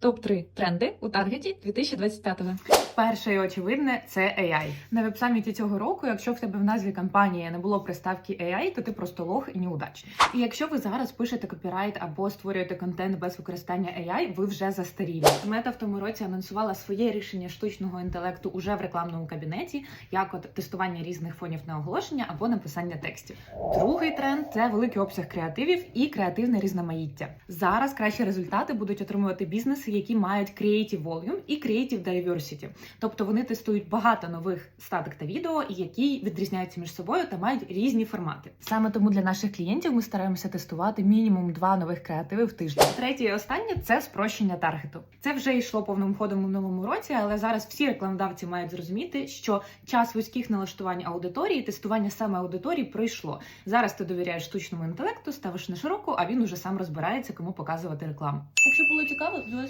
Топ-3 тренди у таргеті 2025-го. Перше і очевидне це AI. На веб-саміті цього року, якщо в тебе в назві кампанії не було приставки AI, то ти просто лох і неудачник. І якщо ви зараз пишете копірайт або створюєте контент без використання AI, ви вже застарілі. Мета в тому році анонсувала своє рішення штучного інтелекту уже в рекламному кабінеті, як от тестування різних фонів на оголошення або написання текстів. Другий тренд це великий обсяг креативів і креативне різноманіття. Зараз кращі результати будуть отримувати бізнеси, які мають creative volume і creative diversity. Тобто вони тестують багато нових статик та відео, які відрізняються між собою та мають різні формати. Саме тому для наших клієнтів ми стараємося тестувати мінімум два нових креативи в тиждень. Третє і останнє це спрощення таргету. Це вже йшло повним ходом у минулому році, але зараз всі рекламодавці мають зрозуміти, що час вузьких налаштувань аудиторії, тестування саме аудиторії пройшло. Зараз ти довіряєш штучному інтелекту, ставиш на широку, а він уже сам розбирається, кому показувати рекламу. Якщо було цікаво, то